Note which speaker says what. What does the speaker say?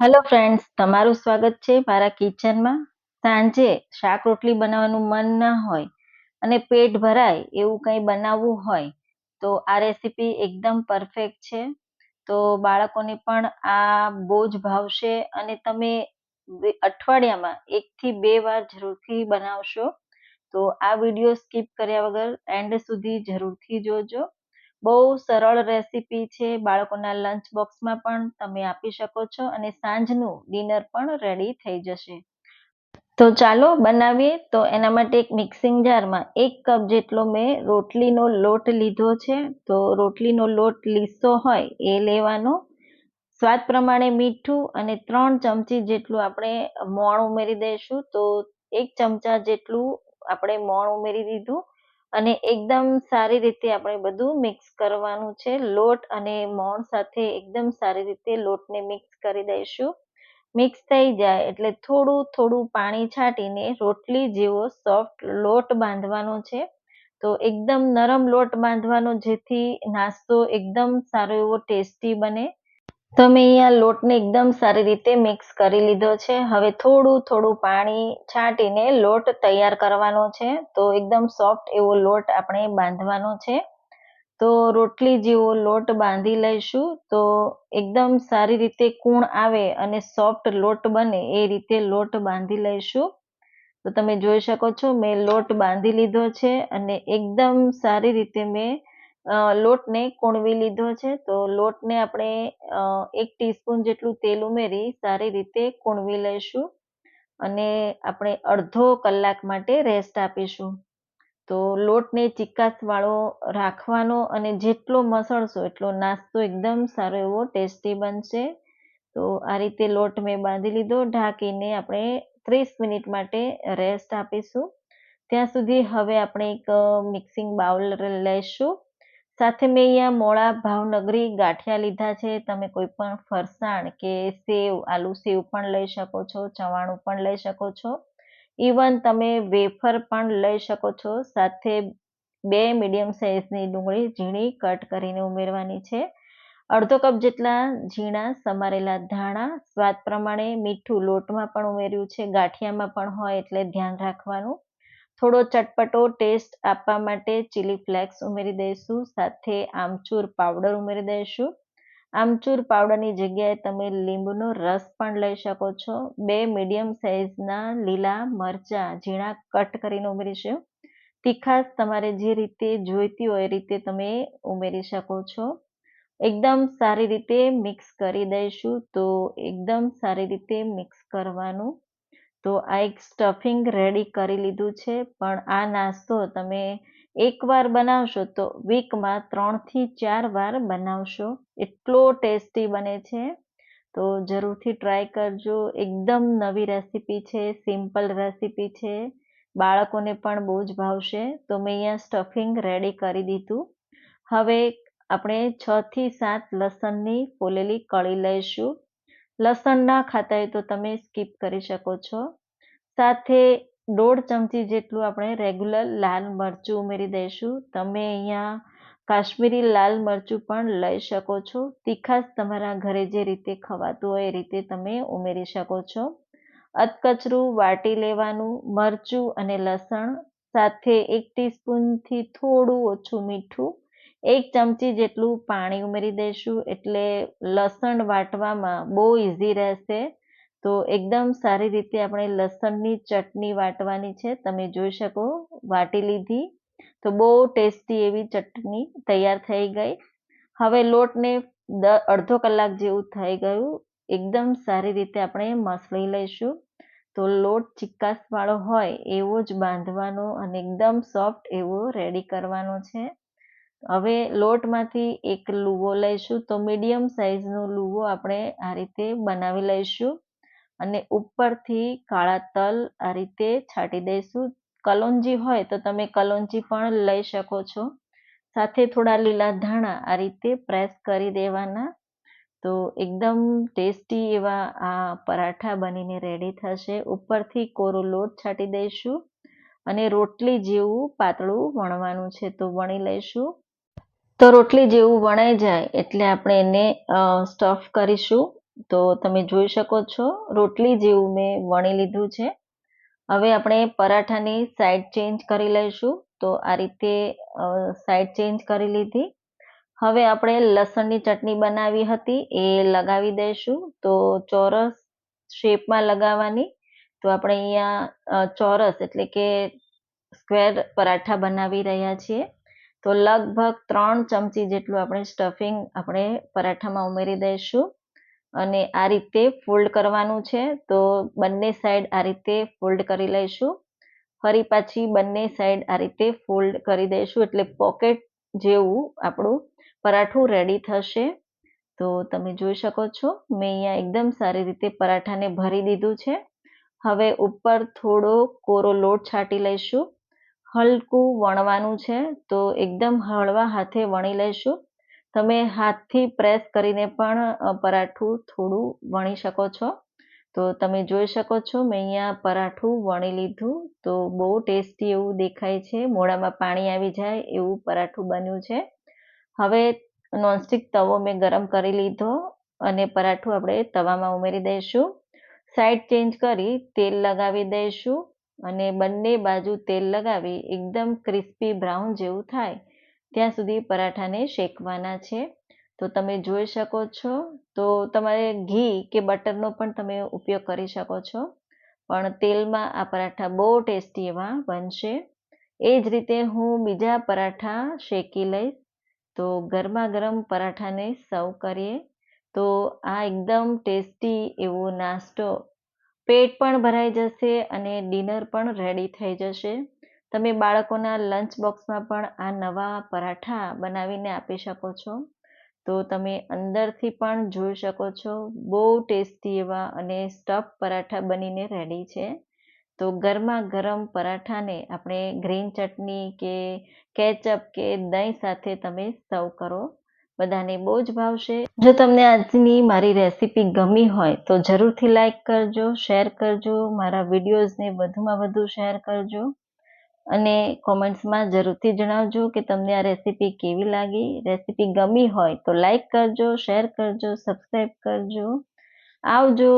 Speaker 1: Hello friends તમારું સ્વાગત છે મારા કિચનમાં સાંજે શાક રોટલી બનાવવાનું મન ના હોય અને પેટ ભરાય એવું કંઈ બનાવવું હોય, તો આ રેસીપી એકદમ પરફેક્ટ છે. તો બાળકોને પણ આ બહુ જ ભાવશે અને તમે અઠવાડિયામાં એકથી બે વાર જરૂરથી બનાવશો. તો આ વીડિયો સ્કીપ કર્યા વગર એન્ડ સુધી જરૂરથી જોજો. બહુ સરળ રેસીપી છે. બાળકોના લંચ બોક્સમાં પણ તમે આપી શકો છો અને સાંજનું ડિનર પણ રેડી થઈ જશે. તો ચાલો બનાવીએ. તો એના માટે એક મિક્સિંગ જારમાં એક કપ જેટલો મેં રોટલીનો લોટ લીધો છે. તો રોટલીનો લોટ લીસો હોય એ લેવાનો. સ્વાદ પ્રમાણે મીઠું અને ત્રણ ચમચી જેટલું આપણે મોણ ઉમેરી દઈશું. તો એક ચમચા જેટલું આપણે મોણ ઉમેરી દીધું. અને એકદમ સારી રીતે આપણે બધું મિક્સ કરવાનું છે. લોટ અને મોણ સાથે એકદમ સારી રીતે લોટને મિક્સ કરી દઈશું. મિક્સ થઈ જાય એટલે થોડું થોડું પાણી છાંટીને રોટલી જેવો સોફ્ટ લોટ બાંધવાનો છે. તો એકદમ નરમ લોટ બાંધવાનો જેથી નાસ્તો એકદમ સારો એવો ટેસ્ટી બને. તો મેં અહીંયા લોટને એકદમ સારી રીતે મિક્સ કરી લીધો છે. હવે થોડું થોડું પાણી છાંટીને લોટ તૈયાર કરવાનો છે. તો એકદમ સોફ્ટ એવો લોટ આપણે બાંધવાનો છે. તો રોટલી જેવો લોટ બાંધી લઈશું. તો એકદમ સારી રીતે કૂણ આવે અને સોફ્ટ લોટ બને એ રીતે લોટ બાંધી લઈશું. તો તમે જોઈ શકો છો, મેં લોટ બાંધી લીધો છે અને એકદમ સારી રીતે મેં લોટને કૂણવી લીધો છે, તો લોટને આપણે એક ટીસ્પૂન જેટલું તેલ ઉમેરી સારી રીતે કૂણવી લઈશું અને આપણે અડધો કલાક માટે રેસ્ટ આપીશું. તો લોટને ચિકાસવાળો રાખવાનો અને જેટલો મસળશો એટલો નાસ્તો એકદમ સારો એવો ટેસ્ટી બનશે. તો આ રીતે લોટ મેં બાંધી લીધો, ઢાંકીને આપણે ત્રીસ મિનિટ માટે રેસ્ટ આપીશું. ત્યાં સુધી હવે આપણે એક મિક્સિંગ બાઉલ લઈશું. સાથે મેં અહીંયા મોળા ભાવનગરી ગાંઠિયા લીધા છે. તમે કોઈ પણ ફરસાણ કે સેવ, આલુ સેવ પણ લઈ શકો છો, ચવાણું પણ લઈ શકો છો. ઇવન તમે વેફર પણ લઈ શકો છો. સાથે બે મીડિયમ સાઇઝની ડુંગળી ઝીણી કટ કરીને ઉમેરવાની છે. અડધો કપ જેટલા ઝીણા સમારેલા ધાણા, સ્વાદ પ્રમાણે મીઠું લોટમાં પણ ઉમેર્યું છે. ગાંઠિયામાં પણ હોય એટલે ધ્યાન રાખવાનું. થોડો ચટપટો ટેસ્ટ આપવા માટે ચીલી ફ્લેક્સ ઉમેરી દઈશું, સાથે આમચૂર પાવડર ઉમેરી દઈશું. આમચૂર પાવડરની જગ્યાએ તમે લીંબુનો રસ પણ લઈ શકો છો. બે મીડિયમ સાઇઝના લીલા મરચાં ઝીણા કટ કરીને ઉમેરીશું. તીખાશ તમારે જે રીતે જોઈતી હોય એ રીતે તમે ઉમેરી શકો છો. એકદમ સારી રીતે મિક્સ કરી દઈશું તો એકદમ સારી રીતે મિક્સ કરવાનું તો આ એક સ્ટફિંગ રેડી કરી લીધું છે. પણ આ નાસ્તો તમે એકવાર બનાવશો તો વીકમાં ત્રણથી ચાર વાર બનાવશો. એટલો ટેસ્ટી બને છે. તો જરૂરથી ટ્રાય કરજો. એકદમ નવી રેસીપી છે સિમ્પલ રેસીપી છે. બાળકોને પણ બહુ જ ભાવશે. તો મેં અહીંયા સ્ટફિંગ રેડી કરી દીધું. હવે આપણે છથી સાત લસણની ફોલેલી કળી લઈશું. લસણ ના ખાતા હોય તો તમે સ્કીપ કરી શકો છો. સાથે દોઢ ચમચી જેટલું આપણે રેગ્યુલર લાલ મરચું ઉમેરી દઈશું. તમે અહીંયા કાશ્મીરી લાલ મરચું પણ લઈ શકો છો. તીખાશ તમારા ઘરે જે રીતે ખવાતું હોય એ રીતે તમે ઉમેરી શકો છો. અધકચરું વાટી લેવાનું, મરચું અને લસણ સાથે એક ટીસ્પૂનથી થોડું ઓછું મીઠું એક ચમચી જેટલું પાણી ઉમેરી દઈશું, એટલે લસણ વાટવામાં બહુ ઇઝી રહેશે. તો એકદમ સારી રીતે આપણે લસણની ચટણી વાટવાની છે, તમે જોઈ શકો, વાટી લીધી. તો બહુ ટેસ્ટી એવી ચટણી તૈયાર થઈ ગઈ. હવે લોટને અડધો કલાક જેવું થઈ ગયું. એકદમ સારી રીતે આપણે મસળી લઈશું. તો લોટ ચિક્કાસવાળો હોય એવો જ બાંધવાનો અને એકદમ સોફ્ટ એવો રેડી કરવાનો છે. હવે લોટમાંથી એક લુવો લઈશું. તો મીડિયમ સાઇઝનો લુવો આપણે આ રીતે બનાવી લઈશું અને ઉપરથી કાળા તલ આ રીતે છાંટી દઈશું. કલોંજી હોય તો તમે કલોંજી પણ લઈ શકો છો. સાથે થોડા લીલા ધાણા આ રીતે પ્રેસ કરી દેવાના. તો એકદમ ટેસ્ટી એવા આ પરાઠા બનીને રેડી થશે. ઉપરથી કોરો લોટ છાંટી દઈશું અને રોટલી જેવું પાતળું વણવાનું છે તો વણી લઈશું. તો રોટલી જેવું વણાઈ જાય એટલે આપણે એને સ્ટફ કરીશું. તો તમે જોઈ શકો છો, રોટલી જેવું મેં વણી લીધું છે. હવે આપણે પરાઠાની સાઈડ ચેન્જ કરી લઈશું. તો આ રીતે સાઈડ ચેન્જ કરી લીધી. હવે આપણે લસણની ચટણી બનાવી હતી, એ લગાવી દઈશું. તો ચોરસ શેપમાં લગાવવાની. તો આપણે અહીંયા ચોરસ એટલે કે સ્ક્વેર પરાઠા બનાવી રહ્યા છીએ. તો લગભગ ત્રણ ચમચી જેટલું આપણે સ્ટફિંગ આપણે પરાઠામાં ઉમેરી દઈશું. અને આ રીતે ફોલ્ડ કરવાનું છે, તો બંને સાઈડ આ રીતે ફોલ્ડ કરી લઈશું. ફરી પાછી બંને સાઈડ આ રીતે ફોલ્ડ કરી દઈશું, એટલે પોકેટ જેવું આપણું પરાઠું રેડી થશે. તો તમે જોઈ શકો છો, મેં અહીંયા એકદમ સારી રીતે પરાઠાને ભરી દીધું છે. હવે ઉપર થોડો કોરો લોટ છાંટી લઈશું. હલકું વણવાનું છે, તો એકદમ હળવા હાથે વણી લઈશું તમે હાથથી પ્રેસ કરીને પણ પરાઠું થોડું વણી શકો છો. તો તમે જોઈ શકો છો, મેં અહીંયા પરાઠું વણી લીધું. તો બહુ ટેસ્ટી એવું દેખાય છે, મોઢામાં પાણી આવી જાય એવું પરાઠું બન્યું છે. હવે નોનસ્ટિક તવો મેં ગરમ કરી લીધો અને પરાઠું આપણે તવામાં ઉમેરી દઈશું. સાઈડ ચેન્જ કરી તેલ લગાવી દઈશું. અને બંને બાજુ તેલ લગાવી એકદમ ક્રિસ્પી બ્રાઉન જેવું થાય. ત્યાં સુધી પરાઠાને શેકવાના છે. તો તમે જોઈ શકો છો. તો તમારે ઘી કે બટરનો પણ તમે ઉપયોગ કરી શકો છો. પણ તેલમાં આ પરાઠા બહુ ટેસ્ટી એવા બનશે. એ જ રીતે હું બીજા પરાઠા શેકી લઈશ. તો ગરમા ગરમ પરાઠાને સર્વ કરીએ. તો આ એકદમ ટેસ્ટી એવો નાસ્તો પેટ પણ ભરાઈ જશે અને ડિનર પણ રેડી થઈ જશે. તમે બાળકોના લંચ બોક્સમાં પણ આ નવા પરાઠા બનાવીને આપી શકો છો. તો તમે અંદરથી પણ જોઈ શકો છો, બહુ ટેસ્ટી એવા અને સ્ટફ પરાઠા બનીને રેડી છે. તો ગરમા ગરમ પરાઠાને આપણે ગ્રીન ચટણી કે કેચઅપ કે દહીં સાથે તમે સર્વ કરો. બધાને બહુ જ ભાવશે. જો તમને આજની મારી રેસીપી ગમી હોય તો જરૂરથી લાઈક કરજો, શેર કરજો, મારા વિડીયોઝને વધુમાં વધુ શેર કરજો. અને કોમેન્ટ્સમાં જરૂરથી જણાવજો કે તમને આ રેસીપી કેવી લાગી. રેસીપી ગમી હોય તો લાઈક કરજો, શેર કરજો, સબસ્ક્રાઈબ કરજો. આવજો.